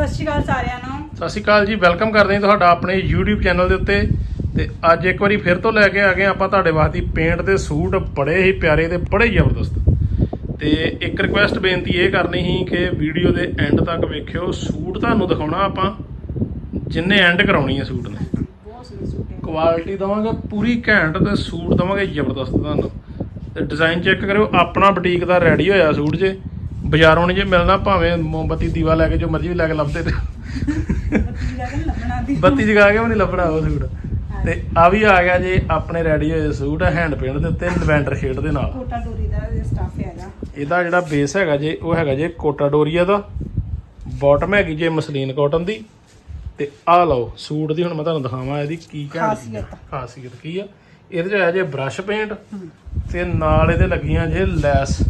ਸਤਿ ਸ਼੍ਰੀ ਅਕਾਲ ਸਾਰਿਆਂ ਨੂੰ। ਸਤਿ ਸ਼੍ਰੀ ਅਕਾਲ ਜੀ ਵੈਲਕਮ ਕਰਦੇ ਹਾਂ ਤੁਹਾਡਾ ਆਪਣੇ YouTube ਚੈਨਲ ਦੇ ਉੱਤੇ। ਤੇ ਅੱਜ ਇੱਕ ਵਾਰੀ ਫਿਰ ਤੋਂ ਲੈ ਕੇ ਆ ਗਏ ਆਪਾਂ ਤੁਹਾਡੇ ਵਾਸਤੇ ਪੇਂਟ ਦੇ ਸੂਟ ਬੜੇ ਹੀ ਪਿਆਰੇ ਤੇ ਬੜੇ ਹੀ ਜ਼ਬਰਦਸਤ। ਤੇ ਇੱਕ ਰਿਕੁਐਸਟ ਬੇਨਤੀ ਇਹ ਕਰਨੀ ਸੀ ਕਿ ਵੀਡੀਓ ਦੇ ਐਂਡ ਤੱਕ ਵੇਖਿਓ ਸੂਟ ਤੁਹਾਨੂੰ ਦਿਖਾਉਣਾ ਆਪਾਂ ਜਿੰਨੇ ਐਂਡ ਕਰਾਉਣੀ ਹੈ ਸੂਟ ਨੇ। ਬਹੁਤ ਸੋਹਣੇ ਸੂਟ ਹੈ ਕੁਆਲਿਟੀ ਦਵਾਂਗੇ ਪੂਰੀ ਘੈਂਟ ਤੇ ਸੂਟ ਦਵਾਂਗੇ ਜ਼ਬਰਦਸਤ ਤੁਹਾਨੂੰ। ਤੇ ਡਿਜ਼ਾਈਨ ਚੈੱਕ ਕਰਿਓ ਆਪਣਾ ਬੁਟੀਕ ਦਾ ਰੈਡੀ ਹੋਇਆ ਸੂਟ ਜੇ। ਬਾਜ਼ਾਰੋਂ ਨਹੀਂ ਜੇ ਮਿਲਣਾ ਭਾਵੇਂ ਮੋਮਬੱਤੀ ਦੀਵਾ ਲੈ ਕੇ ਜੋ ਮਰਜ਼ੀ ਲੈ ਕੇ ਲੱਭਦੇ ਤੇ। ਬੱਤੀ ਦਾ ਕਿ ਲੱਭਣਾ ਦੀ ਬੱਤੀ ਜਗਾ ਕੇ ਵੀ ਨਹੀਂ ਲੱਭਣਾ ਉਹ ਸੂਟ। ਤੇ ਆ ਵੀ ਆ ਗਿਆ ਜੀ ਆਪਣੇ ਰੈਡੀ ਹੋਏ ਸੂਟ ਹੈਂਡ ਪੇਂਟ ਦੇ ਉੱਤੇ ਲਵੈਂਡਰ ਸ਼ੇਡ ਦੇ ਨਾਲ। ਕੋਟਾ ਡੋਰੀ ਦਾ ਸਟਾਫ ਹੈਗਾ। ਇਹਦਾ ਜਿਹੜਾ ਬੇਸ ਹੈਗਾ ਜੇ ਉਹ ਹੈਗਾ ਜੇ ਕੋਟਾ ਡੋਰੀਆ ਦਾ। ਬਾਟਮ ਹੈਗੀ ਜੇ ਮਸਲੀਨ ਕਾਟਨ ਦੀ। ਤੇ ਆਹ ਲਓ ਸੂਟ ਦੀ ਹੁਣ ਮੈਂ ਤੁਹਾਨੂੰ ਦਿਖਾਵਾਂ ਇਹਦੀ ਕੀ ਆ। ਖਾਸੀਅਤ। ਖਾਸੀਅਤ ਕੀ ਆ? ਇਹਦੇ ਚ ਆਇਆ ਜੇ ਬ੍ਰਸ਼ ਪੇਂਟ ਤੇ ਨਾਲ ਇਹਦੇ ਲੱਗੀਆਂ ਜੇ ਲੈਸ।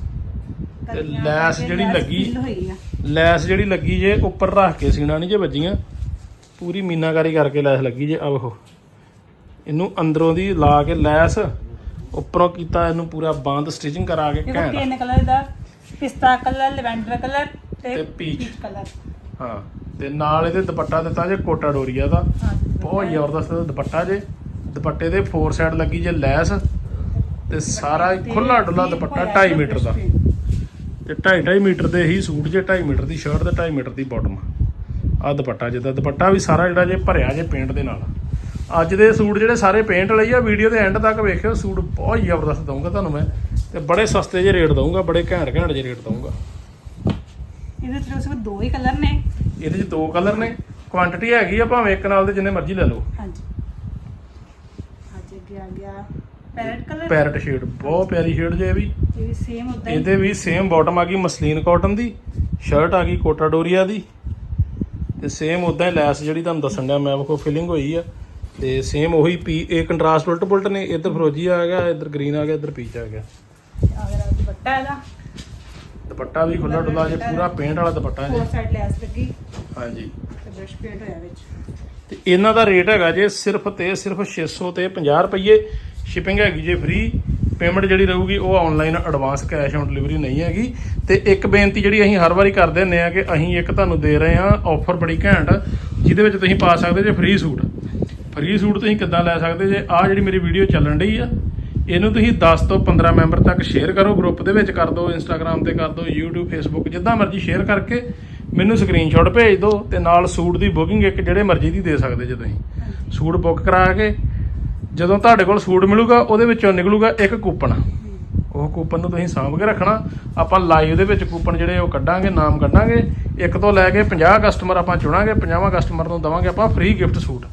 ਤੇ ਲੈਸ ਜਿਹੜੀ ਲੱਗੀ ਫਿੱਲ ਹੋਈ ਆ। ਲੈਸ ਜਿਹੜੀ ਲੱਗੀ ਜੇ ਉੱਪਰ ਰੱਖ ਕੇ ਸੀਣਾ ਨਹੀਂ ਜੇ ਵੱਜੀਆਂ ਪੂਰੀ ਮੀਨਾਕਾਰੀ ਕਰਕੇ ਲੈਸ ਲੱਗੀ ਜੇ ਆ ਵੇਖੋ। ਇਹਨੂੰ ਅੰਦਰੋਂ ਦੀ ਲਾ ਕੇ ਲੈਸ ਉੱਪਰੋਂ ਕੀਤਾ ਇਹਨੂੰ ਪੂਰਾ ਬੰਦ ਸਟਿਚਿੰਗ ਕਰਾ ਕੇ ਦੇਖੋ ਘੈਂਟ। ਤਿੰਨ ਕਲਰ ਦਾ ਪਿਸਤਾ ਕਲਰ ਲਵੈਂਡਰ ਕਲਰ ਤੇ ਤੇ peach। Peach colour. ਹਾਂ ਤੇ ਨਾਲ ਇਹਦੇ ਦੁਪੱਟਾ ਦਿੱਤਾ ਜੇ ਕੋਟਾ ਡੋਰੀਆ ਦਾ। ਬਹੁਤ ਜ਼ਬਰਦਸਤ ਦੁਪੱਟਾ ਜੇ। ਦੁਪੱਟੇ ਦੇ ਫੋਰ ਸਾਈਡ ਲੱਗੀ ਜੇ ਲੈਸ ਤੇ ਸਾਰਾ ਖੁੱਲਾ ਡੁੱਲਾ ਦੁਪੱਟਾ 2.5 ਮੀਟਰ ਦਾ। ਤੇ 2.5 2.5 ਮੀਟਰ ਦੇ ਹੀ ਸੂਟ ਜੇ 2.5 ਮੀਟਰ ਦੀ ਸ਼ਰਟ ਤੇ 2.5 ਮੀਟਰ ਦੀ ਬਾਟਮ ਆ। ਦੁਪੱਟਾ ਜਿੱਦਾਂ ਦੁਪੱਟਾ ਵੀ ਸਾਰਾ ਜਿਹੜਾ ਜੇ ਭਰਿਆ ਜੇ ਪੇਂਟ ਦੇ ਨਾਲ। ਅੱਜ ਦੇ ਸੂਟ ਜਿਹੜੇ ਸਾਰੇ ਪੇਂਟ ਹੀ ਆ ਵੀਡੀਓ ਦੇ ਐਂਡ ਤੱਕ ਵੇਖਿਓ ਸੂਟ ਬਹੁਤ ਜ਼ਬਰਦਸਤ ਦਊਂਗਾ ਤੁਹਾਨੂੰ ਮੈਂ। ਤੇ ਬੜੇ ਸਸਤੇ ਜਿਹੇ ਰੇਟ ਦਊਂਗਾ ਬੜੇ ਘੈਂਟ ਘੈਂਟ ਜਿਹੇ ਰੇਟ ਦਊਂਗਾ। ਇਹਦੇ ਚ ਸਿਰਫ ਦੋ ਹੀ ਕਲਰ ਨੇ। ਇਹਦੇ 'ਚ ਦੋ ਕਲਰ ਨੇ। ਕੁਆਂਟੀਟੀ ਹੈਗੀ ਆ ਭਾਵੇਂ ਇੱਕ ਨਾਲ ਦੇ ਜਿੰਨੇ ਮਰਜ਼ੀ ਲੈ ਲਓ। ਹਾਂਜੀ। ਅੱਜ ਅੱਗੇ ਆ ਗਿਆ। ਪੈਰਟ ਕਲਰ ਪੈਰਟ ਸ਼ੇਡ ਬਹੁਤ ਪਿਆਰੀ ਸ਼ੇਡ ਜੇ ਇਹ ਵੀ। ਇਹ ਵੀ ਸੇਮ ਉਦਾਂ ਹੀ। ਇਹਦੇ ਵੀ ਸੇਮ ਬਾਟਮ ਆ ਗਈ ਮਸਲੀਨ ਕਾਟਨ ਦੀ ਸ਼ਰਟ ਆ ਗਈ ਕੋਟਾ ਡੋਰੀਆ ਦੀ। ਤੇ ਸੇਮ ਉਦਾਂ ਹੀ ਲੈਸ ਜਿਹੜੀ ਤੁਹਾਨੂੰ ਦੱਸਣ ਡਿਆ ਮੈਂ ਕੋ ਫਿਲਿੰਗ ਹੋਈ ਆ। ਤੇ ਸੇਮ ਉਹੀ ਪੀ ਇਹ ਕੰਟਰਾਸਟ ਉਲਟ ਪੁਲਟ ਨੇ ਇੱਧਰ ਫਰੋਜੀ ਆ ਗਿਆ ਇੱਧਰ ਗ੍ਰੀਨ ਆ ਗਿਆ ਇੱਧਰ ਪੀਚ ਆ ਗਿਆ। ਦੁਪੱਟਾ ਇਹਦਾ। ਦੁਪੱਟਾ ਵੀ ਖੁੱਲਾ ਡੁੱਲਾ ਜੇ ਪੂਰਾ ਪੇਂਟ ਵਾਲਾ ਦੁਪੱਟਾ ਫੋਰ ਜੇ ਸਾਈਡ ਲੈਸ ਲੱਗੀ। ਹਾਂਜੀ। ਤੇ ਬ੍ਰਸ਼ ਪੇਂਟ ਹੋਇਆ ਵਿੱਚ। ਤੇ ਇਹਨਾਂ ਦਾ ਰੇਟ ਹੈਗਾ ਜੇ ਸਿਰਫ ਤੇ ਸਿਰਫ 600 ਤੇ 50 ਰੁਪਏ ਸ਼ਿਪਿੰਗ ਹੈਗੀ ਜੇ ਫ੍ਰੀ ਪੇਮੈਂਟ ਜਿਹੜੀ ਰਹੂਗੀ ਉਹ online advance cash on delivery ਨਹੀਂ ਹੈਗੀ। ਤੇ ਇੱਕ ਬੇਨਤੀ ਜਿਹੜੀ ਅਸੀਂ ਹਰ ਵਾਰੀ ਕਰਦੇ ਹੁੰਦੇ ਆ ਕਿ ਅਸੀਂ ਇੱਕ ਤੁਹਾਨੂੰ ਦੇ ਰਹੇ ਹਾਂ ਆਫਰ ਬੜੀ ਘੈਂਟ, ਜਿਹਦੇ ਵਿੱਚ ਤੁਸੀਂ ਪਾ ਸਕਦੇ ਜੇ ਫ੍ਰੀ ਸੂਟ। ਫ੍ਰੀ ਸੂਟ ਤੁਸੀਂ ਕਿੱਦਾਂ ਲੈ ਸਕਦੇ ਜੇ? ਆਹ ਜਿਹੜੀ ਮੇਰੀ ਵੀਡੀਓ ਚੱਲਣ ਡਈ ਆ, ਇਹਨੂੰ ਤੁਸੀਂ 10 ਤੋਂ 15 ਮੈਂਬਰ ਤੱਕ ਸ਼ੇਅਰ ਕਰੋ ਗਰੁੱਪ ਦੇ ਵਿੱਚ ਕਰ ਦਿਓ ਇੰਸਟਾਗ੍ਰam ਤੇ ਕਰ ਦਿਓ, YouTube, Facebook, ਜਿੱਦਾਂ ਮਰਜ਼ੀ ਸ਼ੇਅਰ ਕਰਕੇ ਮੈਨੂੰ ਸਕਰੀਨਸ਼ਾਟ ਭੇਜ ਦਿਓ ਤੇ ਨਾਲ ਸੂਟ ਦੀ ਬੁਕਿੰਗ ਇੱਕ ਜਿਹੜੇ ਮਰਜ਼ੀ ਦੀ ਦੇ ਸਕਦੇ ਜੇ ਤੁਸੀਂ। ਸੂਟ ਬੁੱਕ ਕਰਾ ਕੇ ਜਦੋਂ ਤੁਹਾਡੇ ਕੋਲ ਸੂਟ ਮਿਲੂਗਾ, ਉਹਦੇ ਵਿੱਚੋਂ ਨਿਕਲੂਗਾ ਇੱਕ ਕੂਪਨ। ਉਹ ਕੂਪਨ ਨੂੰ ਤੁਸੀਂ ਸਾਂਭ ਕੇ ਰੱਖਣਾ। ਆਪਾਂ ਲਾਈਵ ਦੇ ਵਿੱਚ ਕੂਪਨ ਜਿਹੜੇ ਉਹ ਕੱਢਾਂਗੇ, ਨਾਮ ਕੱਢਾਂਗੇ। ਇੱਕ ਤੋਂ ਲੈ ਕੇ 50 ਕਸਟਮਰ ਆਪਾਂ ਚੁਣਾਂਗੇ 50ਵਾਂ ਕਸਟਮਰ ਨੂੰ ਦਵਾਂਗੇ ਆਪਾਂ ਫ੍ਰੀ ਗਿਫਟ ਸੂਟ।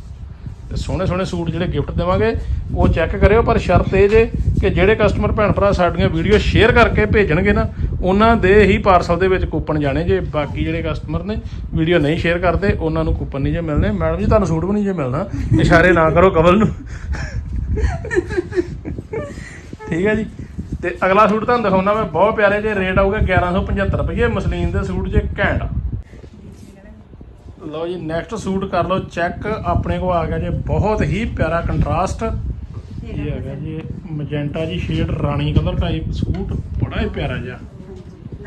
ਤੇ ਸੋਹਣੇ ਸੋਹਣੇ ਸੂਟ ਜਿਹੜੇ ਗਿਫਟ ਦੇਵਾਂਗੇ, ਉਹ ਚੈੱਕ ਕਰਿਓ, ਪਰ ਸ਼ਰਤ ਇਹ ਜੇ ਕਿ ਜਿਹੜੇ ਕਸਟਮਰ ਭੈਣ ਭਰਾ ਸਾਡੀਆਂ ਵੀਡੀਓ ਸ਼ੇਅਰ ਕਰਕੇ ਭੇਜਣਗੇ ਨਾ ਉਹਨਾਂ ਦੇ ਹੀ ਪਾਰਸਲ ਦੇ ਵਿੱਚ ਕੂਪਨ ਜਾਣੇ ਜੇ। ਬਾਕੀ ਜਿਹੜੇ ਕਸਟਮਰ ਨੇ ਵੀਡੀਓ ਨਹੀਂ ਸ਼ੇਅਰ ਕਰਦੇ, ਉਹਨਾਂ ਨੂੰ ਕੂਪਨ ਨਹੀਂ ਜੇ ਮਿਲਣੇ। ਮੈਡਮ ਜੀ, ਤੁਹਾਨੂੰ ਸੂਟ ਵੀ ਨਹੀਂ ਜੇ ਮਿਲਣਾ। ਇਸ਼ਾਰੇ ਨਾ ਕਰੋ ਕਮਲ ਨੂੰ। ਠੀਕ ਹੈ ਜੀ। ਤੇ ਅਗਲਾ ਸੂਟ ਤੁਹਾਨੂੰ ਦਿਖਾਉਣਾ, ਮੈਂ ਬਹੁਤ ਪਿਆਰੇ ਜੇ ਰੇਟ ਆਊਗਾ 1175 ਰੁਪਏ। ਮਸਲੀਨ ਦੇ ਸੂਟ ਜੇ ਘੈਂਟ। ਲਓ ਜੀ ਨੈਕਸਟ ਸੂਟ ਕਰ ਲਓ ਚੈੱਕ ਆਪਣੇ ਕੋ ਆ ਗਿਆ ਜੇ ਬਹੁਤ ਹੀ ਪਿਆਰਾ ਕੰਟਰਾਸਟ ਇਹ ਹੈਗਾ ਜੀ ਮੈਜੈਂਟਾ ਜੀ ਸ਼ੇਡ ਰਾਣੀ ਕਲਰ ਟਾਈਪ ਸੂਟ। ਬੜਾ ਹੀ ਪਿਆਰਾ ਜਿਹਾ।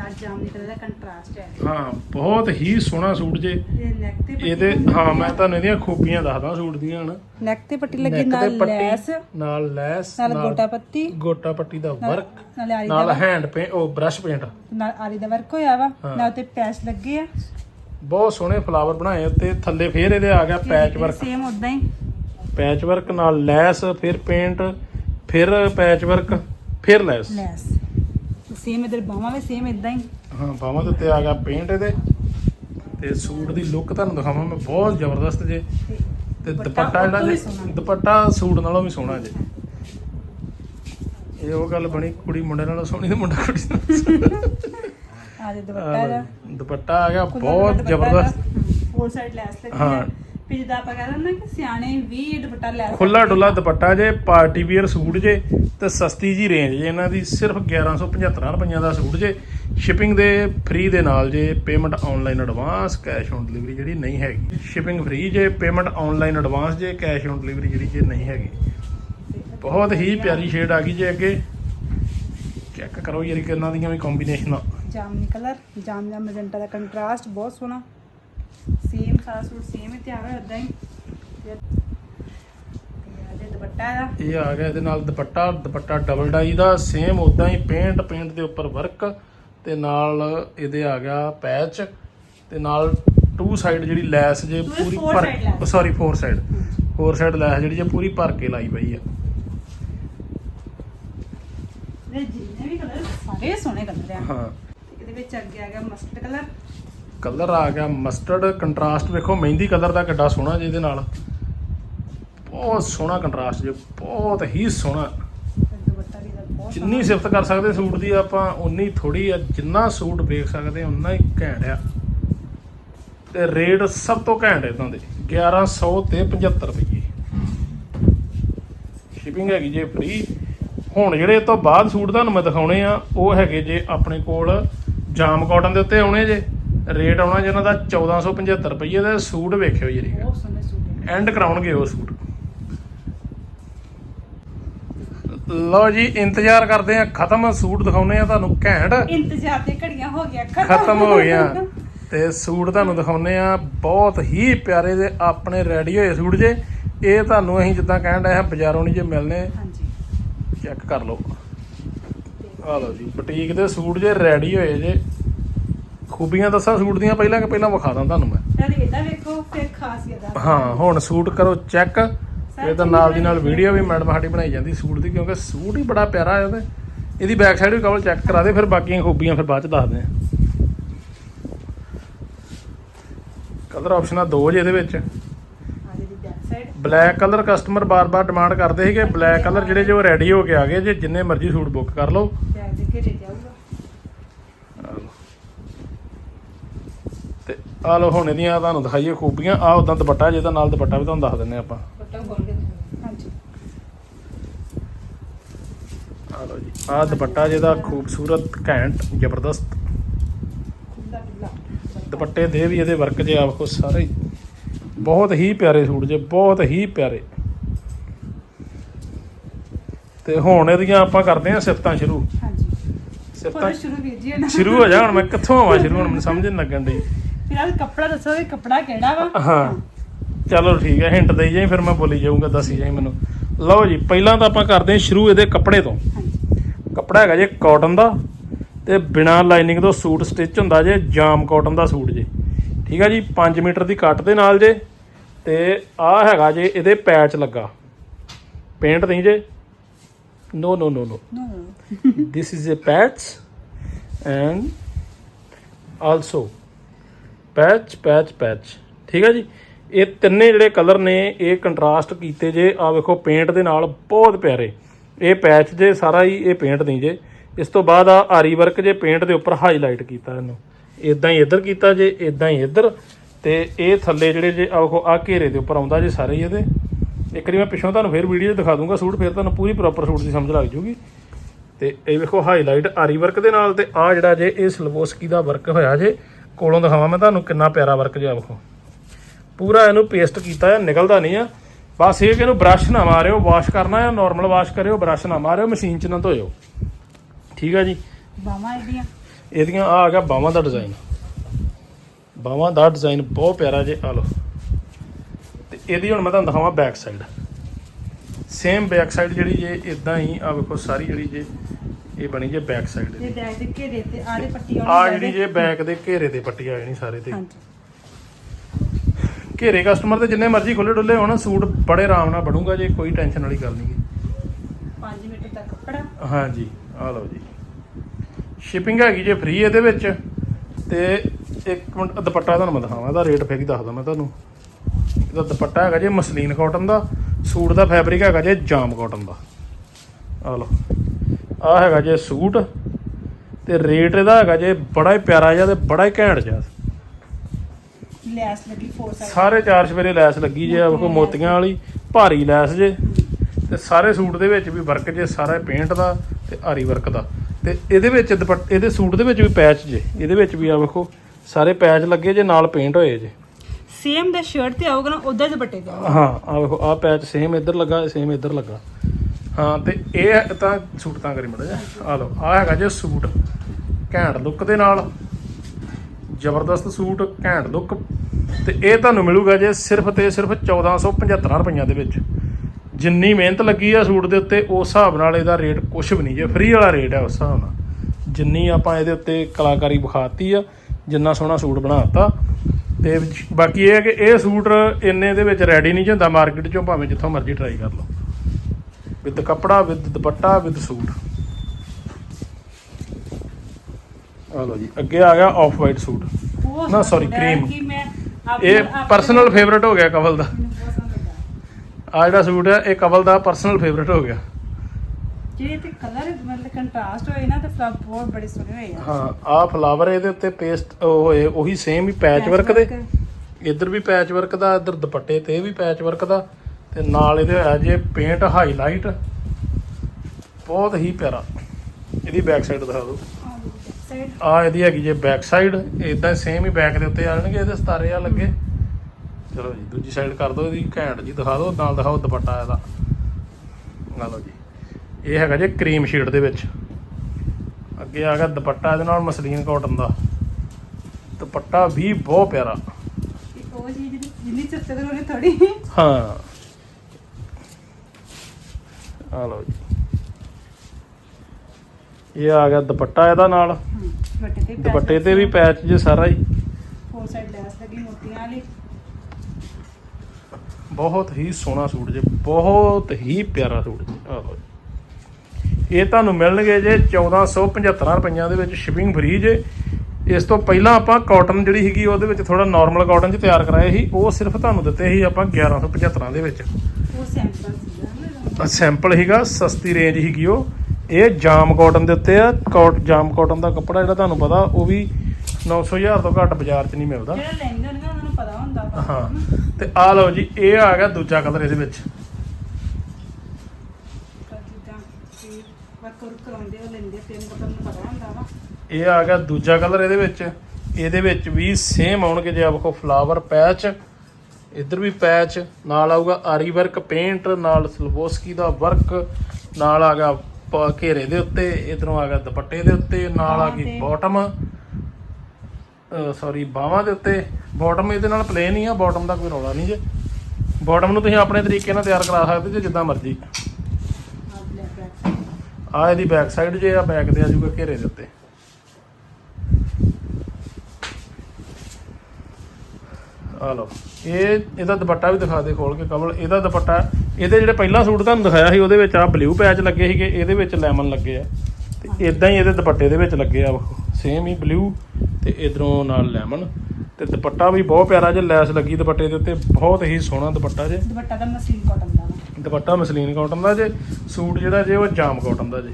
ਲਾਲ ਜਾਮਨੀ ਕਲਰ ਦਾ ਕੰਟਰਾਸਟ ਹੈ। ਹਾਂ ਬਹੁਤ ਹੀ ਸੋਹਣਾ ਸੂਟ ਜੇ। ਇਹ ਨੈਕ ਤੇ ਪੱਟੀ ਇਹਦੇ ਹਾਂ ਮੈਂ ਤੁਹਾਨੂੰ ਇਹਦੀਆਂ ਖੂਬੀਆਂ ਦੱਸਦਾ ਸੂਟ ਦੀਆਂ ਹਣ ਨੈਕ ਤੇ ਪੱਟੀ ਲੱਗੀ Neck ਨਾਲ ਪੱਟੀ, ਲੈਸ। ਨਾਲ ਲੈਸ ਨਾਲ ਗੋਟਾ ਪੱਤੀ। ਗੋਟਾ ਪੱਟੀ ਦਾ ਵਰਕ ਨਾਲ ਆਰੀ ਨਾਲ ਦਾ ਹੈਂਡ ਪੇ ਉਹ ਬ੍ਰਸ਼ ਪੇਂਟ ਨਾਲ ਆਰੀ ਦਾ ਵਰਕ ਹੋਇਆ ਵਾ। ਨਾਲ ਤੇ ਪੈਚ ਲੱਗੇ ਆ। ਬਹੁਤ ਸੋਹਣੇ ਫਲਾਵਰ ਬਣਾਏ ਉੱਤੇ ਥੱਲੇ ਫੇਰ ਇਹਦੇ ਆ ਗਿਆ ਪੈਚ ਵਰਕ ਸੇਮ ਉਦਾਂ ਹੀ। ਪੈਚ ਵਰਕ ਨਾਲ ਲੈਸ ਫਿਰ ਪੇਂਟ ਫਿਰ ਪੈਚ ਵਰਕ ਫਿਰ ਲੈਸ। ਲੈਸ। ਸੇਮ ਇਧਰ ਬਾਹਾਂ ਵੀ ਸੇਮ ਇਦਾਂ ਹੀ। ਹਾਂ ਬਾਹਾਂ ਦੇ ਉੱਤੇ ਆ ਗਿਆ ਪੇਂਟ ਇਹਦੇ। ਤੇ ਸੂਟ ਦੀ ਲੁੱਕ ਤੁਹਾਨੂੰ ਦਿਖਾਵਾਂ ਮੈਂ ਬਹੁਤ ਜ਼ਬਰਦਸਤ ਜੇ। ਤੇ ਦੁਪੱਟਾ ਜਿਹੜਾ ਜੇ। ਦੁਪੱਟਾ ਸੂਟ ਨਾਲੋਂ ਵੀ ਸੋਹਣਾ ਜੇ। ਇਹ ਉਹ ਗੱਲ ਬਣੀ ਕੁੜੀ ਮੁੰਡੇ ਨਾਲੋਂ ਸੋਹਣੀ ਤੇ ਮੁੰਡਾ ਕੁੜੀ ਨਾਲੋਂ ਸੋਹਣਾ। ਆ ਦੇ ਦੁਪੱਟਾ ਦਾ ਦੁਪੱਟਾ ਆ ਗਿਆ ਬਹੁਤ ਜ਼ਬਰਦਸਤ। ਫੋਰ ਸਾਈਡ ਲੈਸ ਲੱਗੀ ਹਾਂ। ਹੈ। ਫਿਰ ਜਿੱਦਾਂ ਆਪਾਂ ਕਹਿੰਦੇ ਨਾ ਕਿ ਸਿਆਣੇ ਵੀ ਇਹ ਦੁਪੱਟਾ ਲੈਸ ਖੁੱਲਾ ਡੁੱਲਾ ਦੁਪੱਟਾ ਜੇ ਪਾਰਟੀ ਵੀਅਰ ਸੂਟ ਜੇ ਤੇ ਸਸਤੀ ਜੀ ਰੇਂਜ ਜੇ ਇਹਨਾਂ ਦੀ ਸਿਰਫ 1175 ਰੁਪਈਆਂ ਦਾ ਸੂਟ ਜੇ। ਸ਼ਿਪਿੰਗ ਦੇ ਫ੍ਰੀ ਦੇ ਨਾਲ ਜੇ payment online advance cash on delivery ਜਿਹੜੀ ਨਹੀਂ ਹੈਗੀ। ਸ਼ਿਪਿੰਗ ਫ੍ਰੀ ਜੇ ਪੇਮੈਂਟ ਆਨਲਾਈਨ ਐਡਵਾਂਸ ਜੇ ਕੈਸ਼ ਔਨ ਡਿਲੀਵਰੀ ਜਿਹੜੀ ਜੇ ਨਹੀਂ ਹੈਗੀ। ਬਹੁਤ ਹੀ ਪਿਆਰੀ ਸ਼ੇਡ ਆ ਗਈ ਜੇ ਅੱਗੇ। ਚੈੱਕ ਕਰੋ ਯਾਰ ਕਿੰਨਾਂ ਦੀਆਂ ਵੀ ਕੰਬੀਨੇਸ਼ਨਾਂ ਜਾਮਨੀ ਕਲਰ ਜਾਮਨੀ ਮੈਜੈਂਟਾ ਦਾ ਕੰਟਰਾਸਟ ਬਹੁਤ ਸੋਹਣਾ। ਸਾਰਾ ਸੂਟ ਸੇਮ ਹੀ ਤਿਆਰ ਹੋਇਆ ਉਦਾਂ ਹੀ। ਤੇ ਦੁਪੱਟਾ ਦਾ ਇਹ ਆ ਗਿਆ ਇਹਦੇ ਨਾਲ ਦੁਪੱਟਾ ਦੁਪੱਟਾ ਡਬਲ ਡਾਈ ਦਾ ਸੇਮ ਉਦਾਂ ਹੀ ਪੇਂਟ ਪੇਂਟ ਦੇ ਉੱਪਰ ਵਰਕ ਤੇ ਨਾਲ ਇਹਦੇ ਆ ਗਿਆ ਪੈਚ ਤੇ ਨਾਲ ਟੂ ਸਾਈਡ ਜਿਹੜੀ ਲੈਸ ਜੇ ਪੂਰੀ ਪੂਰੀ। Sorry four side four side lace ਜਿਹੜੀ ਜੇ ਪੂਰੀ ਭਰ ਕੇ ਲਾਈ ਪਈ ਆ। ਇਹ ਜਿੰਨੇ ਵੀ ਕਲਰ ਸਾਰੇ ਸੋਹਣੇ ਕਲਰ ਆ। ਹਾਂ। ਇਹਦੇ ਵਿੱਚ ਅੱਗੇ ਆ ਗਿਆ ਮਸਟਰਡ ਕਲਰ ਕਲਰ ਆ ਗਿਆ ਮਸਟਰਡ ਕੰਟਰਾਸਟ ਵੇਖੋ, ਮਹਿੰਦੀ ਕਲਰ ਦਾ ਕਿੱਡਾ ਸੋਹਣਾ ਜੀ ਇਹਦੇ ਨਾਲ। ਬਹੁਤ ਸੋਹਣਾ ਕੰਟਰਾਸਟ ਜੇ, ਬਹੁਤ ਹੀ ਸੋਹਣਾ। ਜਿੰਨੀ ਸਿਫਤ ਕਰ ਸਕਦੇ ਸੂਟ ਦੀ ਆਪਾਂ, ਉਨੀ ਥੋੜੀ ਆ, ਜਿੰਨਾ ਸੂਟ ਵੇਖ ਸਕਦੇ, ਉਨਾ ਹੀ ਘੈਂਟ ਆ। ਤੇ ਰੇਟ ਸਭ ਤੋਂ ਘੈਂਟ ਇਦਾਂ ਦੇ 1100 ਤੇ 75 ਰੁਪਏ ਸ਼ਿਪਿੰਗ ਹੈਗੀ ਜੇ ਫ੍ਰੀ ਹੁਣ ਜਿਹੜੇ ਇਹ ਤੋਂ ਬਾਅਦ ਸੂਟ ਤੁਹਾਨੂੰ ਮੈਂ ਦਿਖਾਉਣੇ ਆ, ਉਹ ਹੈਗੇ ਜੇ ਆਪਣੇ ਕੋਲ ਜਾਮ ਕਾਟਨ ਦੇ ਉੱਤੇ ਆਉਣੇ ਜੇ। ਰੇਟ ਆਉਣਾ ਜਿਹਨਾਂ ਦਾ 1475 ਰੁਪਏ ਦਾ ਸੂਟ ਵੇਖਿਓ ਜੀ ਬਹੁਤ ਸੋਹਣੇ ਸੂਟ ਐਂਡ ਕਰਾਉਣਗੇ ਉਹ ਸੂਟ। ਲਓ ਜੀ ਇੰਤਜ਼ਾਰ ਕਰਦੇ ਆ ਖਤਮ ਸੂਟ ਦਿਖਾਉਨੇ ਆ ਤੁਹਾਨੂੰ ਘੈਂਟ। ਇੰਤਜ਼ਾਰ ਤੇ ਘੜੀਆਂ ਹੋ ਗਿਆ ਖਤਮ। ਹੋ ਗਿਆ ਤੇ ਸੂਟ ਤੁਹਾਨੂੰ ਦਿਖਾਉਨੇ ਆ ਬਹੁਤ ਹੀ ਪਿਆਰੇ ਦੇ ਆਪਣੇ ਰੈਡੀ ਹੋਏ ਸੂਟ ਜੇ। ਇਹ ਤੁਹਾਨੂੰ ਅਸੀਂ ਜਿੱਦਾਂ ਕਹਿਣ ਡਏ ਆ ਬਾਜ਼ਾਰੋਂ ਨਹੀਂ ਜੇ ਮਿਲਨੇ ਹਾਂਜੀ। ਚੈੱਕ ਕਰ ਲਓ। ਆ ਲਓ ਜੀ ਬੁਟੀਕ ਦੇ ਸੂਟ ਜੇ ਰੈਡੀ ਹੋਏ ਜੇ। ਖੂਬੀਆਂ ਦੱਸਾਂ ਸੂਟ ਦੀਆਂ ਪਹਿਲਾਂ ਕਿ ਪਹਿਲਾਂ ਵਿਖਾ ਦਾਂ ਤੁਹਾਨੂੰ ਮੈਂ। ਪਹਿਲੇ ਇਹਦਾ ਵੇਖੋ ਫਿਰ ਖਾਸੀਅਤ ਦਾ ਹਾਂ ਹੁਣ ਸੂਟ ਕਰੋ ਚੈੱਕ। ਇਹ ਤਾਂ ਨਾਲ ਦੀ ਨਾਲ ਵੀਡੀਓ ਵੀ ਮੈਡਮ ਸਾਡੀ ਬਣਾਈ ਜਾਂਦੀ ਸੂਟ ਦੀ ਕਿਉਂਕਿ ਸੂਟ ਹੀ ਬੜਾ ਪਿਆਰਾ ਹੈ ਉਹਦੇ। ਇਹਦੀ ਬੈਕ ਸਾਈਡ ਵੀ ਕਵਲ ਚੈੱਕ ਕਰਾ ਦੇ ਫਿਰ ਬਾਕੀਆਂ ਖੂਬੀਆਂ ਫਿਰ ਬਾਅਦ ਚ ਦੱਸਦੇ ਆ ਕਲਰ ਆਪਸ਼ਨਾਂ ਦੋ ਜੇ ਇਹਦੇ ਵਿੱਚ। ਆ ਬਲੈਕ ਕਲਰ ਕਸਟਮਰ ਬਾਰ-ਬਾਰ ਡਿਮਾਂਡ ਕਰਦੇ ਸੀਗੇ। ਬਲੈਕ ਕਲਰ ਜਿਹੜੇ ਜੋ ਰੈਡੀ ਹੋ ਕੇ ਆ ਗਏ ਜੇ ਜਿੰਨੇ ਮਰਜ਼ੀ ਸੂਟ ਬੁੱਕ ਕਰ ਲਓ ਬੈਕ ਦੇ ਘੇਰੇ ਤੇ ਆਊਗਾ ਆ ਲਓ। ਤੇ ਆ ਲੋ ਹੁਣ ਇਹਦੀਆਂ ਤੁਹਾਨੂੰ ਦਿਖਾਈਏ ਖੂਬੀਆਂ। ਆ ਉਦਾਂ ਦੁਪੱਟਾ ਜੇ ਤਾਂ ਨਾਲ ਦੁਪੱਟਾ ਵੀ ਤੁਹਾਨੂੰ ਦੱਸ ਦਿੰਨੇ ਆਪਾਂ। ਫੋਟੋ ਖੋਲ ਕੇ। ਹਾਂਜੀ। ਆ ਲਓ ਜੀ ਆ ਦੁਪੱਟਾ ਜਿਹਦਾ ਖੂਬਸੂਰਤ ਘੈਂਟ ਜ਼ਬਰਦਸਤ। ਦੁਪੱਟੇ ਦੇ ਵੀ ਇਹਦੇ ਵਰਕ ਜੇ ਆਖੋ ਸਾਰੇ। ਬਹੁਤ ਹੀ ਪਿਆਰੇ ਸੂਟ ਜੇ ਬਹੁਤ ਹੀ ਪਿਆਰੇ। ਤੇ ਹੁਣ ਇਹਦੀਆਂ ਆਪਾਂ ਕਰਦੇ ਹਾਂ ਸਿਫਤਾਂ ਸ਼ੁਰੂ। ਹਾਂਜੀ। ਸਿਫਤਾਂ ਸ਼ੁਰੂ ਵੀਰ ਜੀ ਸ਼ੁਰੂ ਹੋ ਜਾ ਹੁਣ ਮੈਂ ਕਿੱਥੋਂ ਆਵਾਂ ਸ਼ੁਰੂ ਹੁਣ ਮੈਨੂੰ ਸਮਝ ਨਹੀਂ ਲੱਗਣ ਡਈ ਫਿਲਹਾਲ ਕੱਪੜਾ ਦੱਸੋ ਇਹ ਕੱਪੜਾ ਕਿਹੜਾ ਵਾ? ਹਾਂ। ਚਲੋ ਠੀਕ ਹੈ ਹਿੰਟ ਦੇਈ ਜਾਈ ਫਿਰ ਮੈਂ ਬੋਲੀ ਜਾਊਂਗਾ ਦੱਸੀ ਜਾਈ ਮੈਨੂੰ। ਲਓ ਜੀ ਪਹਿਲਾਂ ਤਾਂ ਆਪਾਂ ਕਰਦੇ ਹਾਂ ਸ਼ੁਰੂ ਇਹਦੇ ਕੱਪੜੇ ਤੋਂ। ਹਾਂਜੀ। ਕੱਪੜਾ ਹੈਗਾ ਜੇ ਕਾਟਨ ਦਾ ਤੇ ਬਿਨਾ ਲਾਈਨਿੰਗ ਤੋਂ ਸੂਟ ਸਟਿਚ ਹੁੰਦਾ ਜੇ ਜਾਮ ਕਾਟਨ ਦਾ ਸੂਟ ਜੇ। ਠੀਕ ਆ ਜੀ 5 ਮੀਟਰ ਦੀ ਕੱਟ ਦੇ ਨਾਲ ਜੇ ਤੇ ਆ ਹੈਗਾ ਜੇ ਇਹਦੇ ਪੈਚ ਲੱਗਾ। ਪੇਂਟ ਨਹੀਂ ਜੇ। No no no no no this is a patch and also patch patch patch. ਠੀਕ ਹੈ ਜੀ? ਇਹ ਤਿੰਨੇ ਜਿਹੜੇ ਕਲਰ ਨੇ, ਇਹ ਕੰਟਰਾਸਟ ਕੀਤੇ ਜੇ। ਆ ਵੇਖੋ ਪੇਂਟ ਦੇ ਨਾਲ ਬਹੁਤ ਪਿਆਰੇ। ਇਹ ਪੈਚ ਜੇ, ਸਾਰਾ ਹੀ ਇਹ ਪੇਂਟ ਨਹੀਂ ਜੇ। ਇਸ ਤੋਂ ਬਾਅਦ ਆ ਆਰੀ ਵਰਕ ਜੇ ਪੇਂਟ ਦੇ ਉੱਪਰ ਹਾਈਲਾਈਟ ਕੀਤਾ ਇਹਨੂੰ। ਇਦਾਂ ਹੀ ਇੱਧਰ ਕੀਤਾ ਜੇ ਇਦਾਂ ਹੀ ਇੱਧਰ। ਤੇ ਇਹ ਥੱਲੇ ਜਿਹੜੇ ਜੇ ਆ ਵੇਖੋ ਆ ਘੇਰੇ ਦੇ ਉੱਪਰ ਆਉਂਦਾ ਜੇ ਸਾਰੇ ਹੀ ਇਹਦੇ। ਇੱਕ ਵਾਰੀ ਮੈਂ ਪਿੱਛੋਂ ਤੁਹਾਨੂੰ ਫੇਰ ਵੀਡੀਓ ਦਿਖਾ ਦੂੰਗਾ ਸੂਟ, ਫਿਰ ਤੁਹਾਨੂੰ ਪੂਰੀ ਪ੍ਰੋਪਰ ਸੂਟ ਦੀ ਸਮਝ ਲੱਗ ਜੂਗੀ। ਤੇ ਇਹ ਵੇਖੋ ਹਾਈਲਾਈਟ ਆਰੀ ਵਰਕ ਦੇ ਨਾਲ ਤੇ ਆ ਜਿਹੜਾ ਜੇ, ਇਹ ਸਲਵੋਸਕੀ ਦਾ ਵਰਕ ਹੋਇਆ ਜੇ। ਕੋਲੋਂ ਦਿਖਾਵਾਂ ਮੈਂ ਤੁਹਾਨੂੰ ਕਿੰਨਾ ਪਿਆਰਾ ਵਰਕ ਜਿਹਾ ਵੇਖੋ। ਪੂਰਾ ਇਹਨੂੰ ਪੇਸਟ ਕੀਤਾ ਹੈ ਨਿਕਲਦਾ ਨਹੀਂ ਆ। ਬਸ ਇਹ ਕਿ ਇਹਨੂੰ ਬ੍ਰਸ਼ ਨਾ ਮਾਰਿਓ ਵਾਸ਼ ਕਰਨਾ ਹੈ ਨਾਰਮਲ ਵਾਸ਼ ਕਰਿਓ ਬ੍ਰਸ਼ ਨਾ ਮਾਰਿਓ ਮਸ਼ੀਨ 'ਚ ਨਾ ਧੋਇਓ। ਠੀਕ ਆ ਜੀ? ਬਾਹਾਂ ਇਹਦੀਆਂ? ਇਹਦੀਆਂ ਆ ਆ ਗਿਆ ਬਾਹਾਂ ਦਾ ਡਿਜ਼ਾਈਨ ਬਾਹਾਂ ਦਾ ਡਿਜ਼ਾਈਨ ਬਹੁਤ ਪਿਆਰਾ ਜੇ ਆ ਲਓ। ਤੇ ਇਹਦੀ ਹੁਣ ਮੈਂ ਤੁਹਾਨੂੰ ਦਿਖਾਵਾਂ back side same back side ਜਿਹੜੀ ਜੇ ਇਦਾਂ ਹੀ ਆ ਵੇਖੋ ਸਾਰੀ ਜਿਹੜੀ ਜੇ ਇਹ ਬਣੀ ਜੇ ਬੈਕ ਸਾਈਡ ਤੇ ਬੈਕ ਦੇ ਘੇਰੇ ਤੇ ਆਰੇ ਪੱਟੀ ਆ ਆਉਣੀ ਜਿਹੜੀ ਜੇ ਬੈਕ ਦੇ ਘੇਰੇ ਤੇ ਪੱਟੀ ਆ ਜਾਣੀ ਸਾਰੇ ਤੇ। ਹਾਂਜੀ। ਘੇਰੇ ਕਸਟਮਰ ਦੇ ਜਿੰਨੇ ਮਰਜ਼ੀ ਖੁੱਲੇ ਡੁੱਲੇ ਹੋਣ ਸੂਟ ਬੜੇ ਆਰਾਮ ਨਾਲ ਬਣੂਗਾ ਜੇ ਕੋਈ ਟੈਨਸ਼ਨ ਵਾਲੀ ਗੱਲ ਨਹੀਂ 5 ਮੀਟਰ ਦਾ ਕੱਪੜਾ। ਹਾਂਜੀ ਆ ਲਓ ਜੀ। ਸ਼ਿਪਿੰਗ ਹੈਗੀ ਜੇ ਫ੍ਰੀ ਇਹਦੇ ਵਿੱਚ। ਤੇ ਇੱਕ ਮਿੰਟ ਦੁਪੱਟਾ ਤੁਹਾਨੂੰ ਮੈਂ ਦਿਖਾਵਾਂ ਇਹਦਾ ਰੇਟ ਫੇਰ ਹੀ ਦੱਸਦਾ ਮੈਂ ਤੁਹਾਨੂੰ। ਇਹਦਾ ਦੁਪੱਟਾ ਹੈਗਾ ਜੇ ਮਸਲੀਨ ਕਾਟਨ ਦਾ ਸੂਟ ਦਾ ਫੈਬਰਿਕ ਹੈਗਾ ਜੇ ਜਾਮ ਕਾਟਨ ਦਾ। ਆ ਲਓ। ਆ ਹੈਗਾ ਜੇ ਸੂਟ ਤੇ ਰੇਟ ਇਹਦਾ ਹੈਗਾ ਜੇ ਬੜਾ ਹੀ ਪਿਆਰਾ ਜਿਹਾ ਤੇ ਬੜਾ ਹੀ ਘੈਂਟ ਜਿਹਾ। ਲੈਸ ਲੱਗੀ ਫੋਰ ਸਾਈਡ ਸਾਰੇ ਚਾਰ ਸਵੇਰੇ ਲੈਸ ਲੱਗੀ ਜੇ ਆ ਵੇਖੋ ਮੋਤੀਆਂ ਵਾਲੀ ਭਾਰੀ ਲੈਸ ਜੇ। ਤੇ ਸਾਰੇ ਸੂਟ ਦੇ ਵਿੱਚ ਵੀ ਵਰਕ ਜੇ ਸਾਰਾ ਪੇਂਟ ਦਾ ਤੇ ਆਰੀ ਵਰਕ ਦਾ। ਤੇ ਇਹਦੇ ਵਿੱਚ ਦੁਪੱਟ ਇਹਦੇ ਸੂਟ ਦੇ ਵਿੱਚ ਵੀ ਪੈਚ ਜੇ। ਇਹਦੇ ਵਿੱਚ ਵੀ ਆ ਵੇਖੋ ਸਾਰੇ ਪੈਚ ਲੱਗੇ ਜੇ ਨਾਲ ਪੇਂਟ ਹੋਏ ਜੇ। ਸੇਮ ਦਾ ਸ਼ਰਟ ਤੇ ਆਊਗਾ ਨਾ ਉਧਰ ਦੁਪੱਟੇ ਤੇ ਆਊਗਾ। ਹਾਂ ਆ ਵੇਖੋ ਆ ਪੈਚ ਸੇਮ ਇੱਧਰ ਲੱਗਾ ਸੇਮ ਇੱਧਰ ਲੱਗਾ। ਹਾਂ, ਤੇ ਇਹ ਤਾਂ ਸੂਟ ਤਾਂ ਕਰੀ ਮੜਾ ਜਾ ਆ ਲਓ ਆ ਹੈਗਾ ਜੇ ਸੂਟ। ਘੈਂਟ ਲੁੱਕ ਦੇ ਨਾਲ। ਜ਼ਬਰਦਸਤ ਸੂਟ, ਘੈਂਟ ਲੁੱਕ ਤੇ ਇਹ ਤੁਹਾਨੂੰ ਮਿਲੂਗਾ ਜੇ ਸਿਰਫ ਤੇ ਸਿਰਫ 1475 ਰੁਪਈਆਂ ਦੇ ਵਿੱਚ। ਜਿੰਨੀ ਮਿਹਨਤ ਲੱਗੀ ਆ ਸੂਟ ਦੇ ਉੱਤੇ, ਉਸ ਹਿਸਾਬ ਨਾਲ ਇਹਦਾ ਰੇਟ ਕੁਝ ਵੀ ਨਹੀਂ ਜੇ ਫ੍ਰੀ ਵਾਲਾ ਰੇਟ ਹੈ ਉਸ ਹਿਸਾਬ ਨਾਲ। ਜਿੰਨੀ ਆਪਾਂ ਇਹਦੇ ਉੱਤੇ ਕਲਾਕਾਰੀ ਵਿਖਾਤੀ ਆ, ਜਿੰਨਾ ਸੋਹਣਾ ਸੂਟ ਬਣਾਤਾ। ਤੇ ਬਾਕੀ ਇਹ ਹੈ ਕਿ ਇਹ ਸੂਟ ਇੰਨੇ ਦੇ ਵਿੱਚ ਰੈਡੀ ਨਹੀਂ ਜਾਂਦਾ ਮਾਰਕੀਟ ਚੋਂ ਭਾਵੇਂ ਜਿੱਥੋਂ ਮਰਜ਼ੀ ਟਰਾਈ ਕਰ ਲਓ। ਵਿਦ ਕੱਪੜਾ ਵਿਦ ਦੁਪੱਟਾ ਵਿਦ ਸੂਟ। ਆ ਲਓ ਜੀ ਅੱਗੇ ਆ ਗਿਆ ਆਫ ਵਾਈਟ ਸੂਟ। ਨਾ, sorry, ਸੂਟ ਹੈ cream। ਕਿ ਮੈਂ ਆਪ- ਇਹ ਪਰਸਨਲ ਫੇਵਰਟ ਹੋ ਗਿਆ ਕਵਲ ਦਾ। ਆ ਜਿਹੜਾ ਸੂਟ ਹੈ ਇਹ ਕਵਲ ਦਾ ਪਰਸਨਲ ਫੇਵਰਟ ਹੋ ਗਿਆ। ਜਿਹੜੇ ਤੇ ਕਲਰ ਮਤਲਬ ਕੰਟਰਾਸਟ ਹੋਏ ਨਾ ਤੇ ਬਹੁਤ ਬੜੇ ਸੋਹਣੇ ਹੋਏ ਆ। ਹਾਂ ਆ ਫਲਾਵਰ ਇਹਦੇ ਉੱਤੇ ਪੇਸਟ ਹੋਏ ਉਹੀ ਸੇਮ ਹੀ ਪੈਚ ਵਰਕ ਦੇ। ਇੱਧਰ ਵੀ ਪੈਚ ਵਰਕ ਦਾ ਇੱਧਰ ਦੁਪੱਟੇ ਤੇ ਵੀ ਪੈਚ ਵਰਕ ਦਾ। ਤੇ ਨਾਲ ਇਹਦੇ ਹੋਇਆ ਜੇ ਪੇਂਟ ਹਾਈਲਾਈਟ ਬਹੁਤ ਹੀ ਪਿਆਰਾ। ਇਹਦੀ ਬੈਕ ਸਾਈਡ ਦਿਖਾ ਦਿਓ। ਆ ਇਹਦੀ ਹੈਗੀ ਜੇ ਬੈਕ ਸਾਈਡ ਇਦਾਂ ਸੇਮ ਹੀ ਬੈਕ ਦੇ ਉੱਤੇ ਆ ਜਾਣਗੇ ਇਹਦੇ ਸਤਾਰੇ ਆ ਲੱਗੇ। ਚਲੋ ਜੀ ਦੂਜੀ ਸਾਈਡ ਕਰ ਦਿਓ ਇਹਦੀ ਘੈਂਟ ਜੀ ਦਿਖਾ ਦਿਓ ਨਾਲ ਦਿਖਾਓ ਦੁਪੱਟਾ ਇਹਦਾ। ਆ ਲਓ ਜੀ ਇਹ ਹੈਗਾ ਜੇ ਕਰੀਮ ਸ਼ੇਡ ਦੇ ਵਿੱਚ। ਅੱਗੇ ਆ ਗਿਆ ਦੁਪੱਟਾ ਇਹਦੇ ਨਾਲ ਮਸਲੀਨ ਕਾਟਨ ਦਾ। ਦੁਪੱਟਾ ਵੀ ਬਹੁਤ ਪਿਆਰਾ। ਉਹ ਚੀਜ਼ ਜਿੰਨੀ ਤੇ ਉਹਨੇ ਥੋੜੀ ਹਾਂ। ਆ ਲਓ ਜੀ। ਇਹ ਆ ਗਿਆ ਦੁਪੱਟਾ ਇਹਦਾ ਨਾਲ। ਦੁਪੱਟੇ ਤੇ ਦੁਪੱਟੇ ਤੇ ਵੀ ਪੈਚ ਜੇ ਸਾਰਾ ਹੀ। ਫੋਰ ਸਾਈਡ ਲੈਸ ਲੱਗੀ ਮੋਤੀਆਂ ਵਾਲੀ। ਬਹੁਤ ਹੀ ਸੋਹਣਾ ਸੂਟ ਜੇ ਬਹੁਤ ਹੀ ਪਿਆਰਾ ਸੂਟ ਜੀ ਆਹ ਲਓ। ਇਹ ਤੁਹਾਨੂੰ ਮਿਲਣਗੇ ਜੇ 1475 ਰੁਪਈਆਂ ਦੇ ਵਿੱਚ ਸ਼ਿਪਿੰਗ ਫ੍ਰੀ ਜੇ। ਇਸ ਤੋਂ ਪਹਿਲਾਂ ਆਪਾਂ ਕਾਟਨ ਜਿਹੜੀ ਸੀਗੀ ਉਹਦੇ ਵਿੱਚ ਥੋੜਾ ਨਾਰਮਲ ਕਾਟਨ 'ਚ ਤਿਆਰ ਕਰਾਏ ਸੀ ਉਹ ਸਿਰਫ ਤੁਹਾਨੂੰ ਦਿੱਤੇ ਸੀ ਆਪਾਂ 1175 ਦੇ ਵਿੱਚ। ਸੈਂਪਲ ਸੀਗਾ ਸਸਤੀ ਰੇਂਜ ਸੀਗੀ ਉਹ। ਇਹ ਜਾਮ ਕਾਟਨ ਦੇ ਉੱਤੇ ਆ। ਕਾਟ ਜਾਮ ਕਾਟਨ ਦਾ ਕੱਪੜਾ ਜਿਹੜਾ ਤੁਹਾਨੂੰ ਪਤਾ ਉਹ ਵੀ 900000 ਤੋਂ ਘੱਟ ਬਾਜ਼ਾਰ 'ਚ ਨਹੀਂ ਮਿਲਦਾ। ਜਿਹੜਾ ਲੈਂਦੇ ਹੋਣਗੇ ਉਹਨਾਂ ਨੂੰ ਪਤਾ ਹੁੰਦਾ ਵਾ ਹਾਂ। ਤੇ ਆ ਲਓ ਜੀ ਇਹ ਆ ਗਿਆ ਦੂਜਾ ਕਲਰ ਇਹਦੇ ਵਿੱਚ। ਇਹ ਆ ਗਿਆ ਦੂਜਾ ਕਲਰ ਇਹਦੇ ਵਿੱਚ। ਇਹਦੇ ਵਿੱਚ ਵੀ ਸੇਮ ਆਉਣਗੇ ਜੇ ਆਪਕੋ ਫਲਾਵਰ ਪੈਚ ਇੱਧਰ ਵੀ ਪੈਚ ਨਾਲ ਆਊਗਾ ਆਰੀ ਵਰਕ ਪੇਂਟ ਨਾਲ ਸਲਵੋਸਕੀ ਦਾ ਵਰਕ ਨਾਲ ਆ ਗਿਆ ਪ- ਘੇਰੇ ਦੇ ਉੱਤੇ ਇਧਰੋਂ ਆ ਗਿਆ ਦੁਪੱਟੇ ਦੇ ਉੱਤੇ ਨਾਲ ਆ ਗਈ। ਬਾਟਮ ਸੌਰੀ ਬਾਹਾਂ ਦੇ ਉੱਤੇ। ਬਾਟਮ ਇਹਦੇ ਨਾਲ ਪਲੇਨ ਹੀ ਆ ਬਾਟਮ ਦਾ ਕੋਈ ਰੌਲਾ ਨਹੀਂ ਜੇ। ਬਾਟਮ ਨੂੰ ਤੁਸੀਂ ਆਪਣੇ ਤਰੀਕੇ ਨਾਲ ਤਿਆਰ ਕਰਾ ਸਕਦੇ ਜੇ ਜਿੱਦਾਂ ਮਰਜ਼ੀ। ਆ ਇਹਦੀ ਬੈਕ ਸਾਈਡ ਜੇ ਆ ਬੈਕ ਤੇ ਆ ਜਾਊਗਾ ਘੇਰੇ ਦੇ ਉੱਤੇ। ਆ ਲਓ। ਇਹ ਇਹਦਾ ਦੁਪੱਟਾ ਵੀ ਦਿਖਾ ਦੇ ਖੋਲ ਕੇ ਕਮਲ। ਇਹਦਾ ਦੁਪੱਟਾ ਇਹਦੇ ਜਿਹੜੇ ਪਹਿਲਾ ਸੂਟ ਤੁਹਾਨੂੰ ਦਿਖਾਇਆ ਸੀ ਉਹਦੇ ਵਿੱਚ ਆ ਬਲੂ ਪੈਚ ਲੱਗੇ ਸੀਗੇ ਇਹਦੇ ਵਿੱਚ ਲੈਮਨ ਲੱਗੇ ਆ। ਤੇ ਇਦਾਂ ਹੀ ਇਹਦੇ ਦੁਪੱਟੇ ਦੇ ਵਿੱਚ ਲੱਗੇ ਆ। ਸੇਮ ਹੀ ਬਲੂ ਤੇ ਇਧਰੋਂ ਨਾਲ ਲੈਮਨ ਤੇ ਦੁਪੱਟਾ ਵੀ ਬਹੁਤ ਪਿਆਰਾ ਜਿਹਾ ਲੈਸ ਲੱਗੀ ਦੁਪੱਟੇ ਦੇ ਉੱਤੇ। ਬਹੁਤ ਹੀ ਸੋਹਣਾ ਦੁਪੱਟਾ ਜੇ। ਦੁਪੱਟਾ ਦਾ ਮਸਲੀਨ ਕਾਟਨ ਦਾ ਦੁਪੱਟਾ ਮਸਲੀਨ ਕਾਟਨ ਦਾ ਜੇ। ਸੂਟ ਜਿਹੜਾ ਜੇ ਉਹ ਜਾਮ ਕਾਟਨ ਦਾ ਜੇ।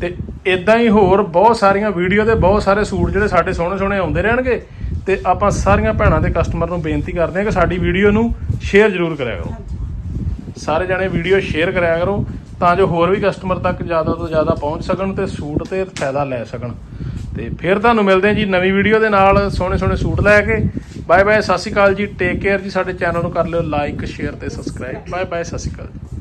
ਤੇ ਇਦਾਂ ਹੀ ਹੋਰ ਬਹੁਤ ਸਾਰੀਆਂ ਵੀਡੀਓ ਤੇ ਬਹੁਤ ਸਾਰੇ ਸੂਟ ਜਿਹੜੇ ਸਾਡੇ ਸੋਹਣੇ ਸੋਹਣੇ ਆਉਂਦੇ ਰਹਿਣਗੇ। ਤੇ ਆਪਾਂ ਸਾਰੀਆਂ ਭੈਣਾਂ ਤੇ ਕਸਟਮਰ ਨੂੰ ਬੇਨਤੀ ਕਰਦੇ ਹਾਂ ਕਿ ਸਾਡੀ ਵੀਡੀਓ ਨੂੰ ਸ਼ੇਅਰ ਜ਼ਰੂਰ ਕਰਿਆ ਕਰੋ। ਸਾਰੇ ਜਣੇ ਵੀਡੀਓ ਸ਼ੇਅਰ ਕਰਿਆ ਕਰੋ ਤਾਂ ਜੋ ਹੋਰ ਵੀ ਕਸਟਮਰ ਤੱਕ ਜ਼ਿਆਦਾ ਤੋਂ ਜ਼ਿਆਦਾ ਪਹੁੰਚ ਸਕਣ ਤੇ ਸੂਟ ਤੇ ਫਾਇਦਾ ਲੈ ਸਕਣ। ਤੇ ਫਿਰ ਤੁਹਾਨੂੰ ਮਿਲਦੇ ਹਾਂ ਜੀ ਨਵੀਂ ਵੀਡੀਓ ਦੇ ਨਾਲ ਸੋਹਣੇ ਸੋਹਣੇ ਸੂਟ ਲੈ ਕੇ। ਬਾਏ ਬਾਏ ਸਤਿ ਸ਼੍ਰੀ ਅਕਾਲ ਜੀ। ਟੇਕ ਕੇਅਰ ਜੀ ਸਾਡੇ ਚੈਨਲ ਨੂੰ ਕਰ ਲਿਓ ਲਾਈਕ ਸ਼ੇਅਰ ਤੇ ਸਬਸਕ੍ਰਾਈਬ ਬਾਏ ਬਾਏ ਸਤਿ ਸ਼੍ਰੀ ਅਕਾਲ।